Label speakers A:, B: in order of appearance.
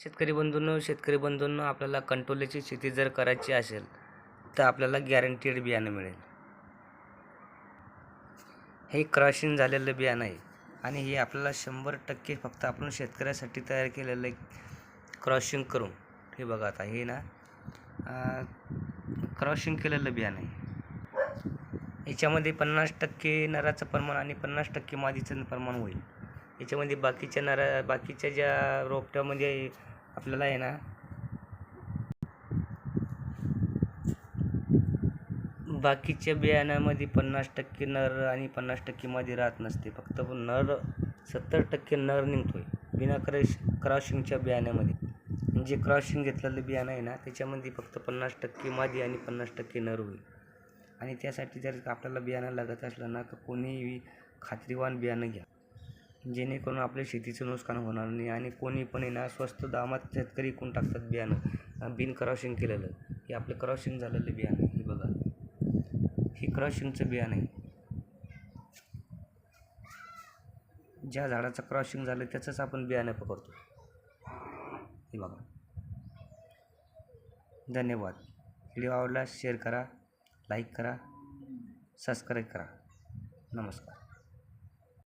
A: शेतकरी बंधूंनो शेतकरी बंधूंनो आपल्याला कंटोल्याची शेती जर करायची असेल तर आपल्याला गॅरंटीड बियाणं मिळेल. हे क्रॉशिंग झालेलं बियाणं आहे आणि हे आपल्याला शंभर टक्के फक्त आपण शेतकऱ्यासाठी तयार केलेलं आहे क्रॉशिंग करून. हे बघा आता हे ना क्रॉशिंग केलेलं बियाणं आहे. याच्यामध्ये पन्नास टक्के नराचं प्रमाण आणि पन्नास टक्के मादीचं प्रमाण होईल. याच्यामध्ये बाकीच्या नरा बाकीच्या ज्या रोपट्यामध्ये आपल्याला आहे ना बाकीच्या बियाण्यामध्ये पन्नास टक्के नर आणि पन्नास टक्के मादी राहत नसते. फक्त नर सत्तर टक्के नर निघतोय बिना क्रश क्रॉशिंगच्या बियाण्यामध्ये. जे क्रॉशिंग घेतलेलं बियाणं आहे ना त्याच्यामध्ये फक्त पन्नास टक्के मादी आणि पन्नास टक्के नर होईल. आणि त्यासाठी जर आपल्याला बियाणं लागत असलं ना तर कोणीही खात्रीवान बियाणं घ्या. जेणेकरून आपल्या शेतीचं नुकसान होणार नाही आणि कोणी पण आहे ना स्वस्त दामात शेतकरी कोण टाकतात बियाणं. बिन क्रॉशिंग केलेलं. हे आपलं क्रॉशिंग झालेलं बियाणं. हे बघा. हे क्रॉशिंगचं बियाणं आहे. ज्या झाडाचं क्रॉशिंग झालं त्याचंच आपण बियाणं पकडतो. हे बघा. धन्यवाद. व्हिडिओ आवडला शेअर करा लाईक करा सबस्क्राईब करा. नमस्कार.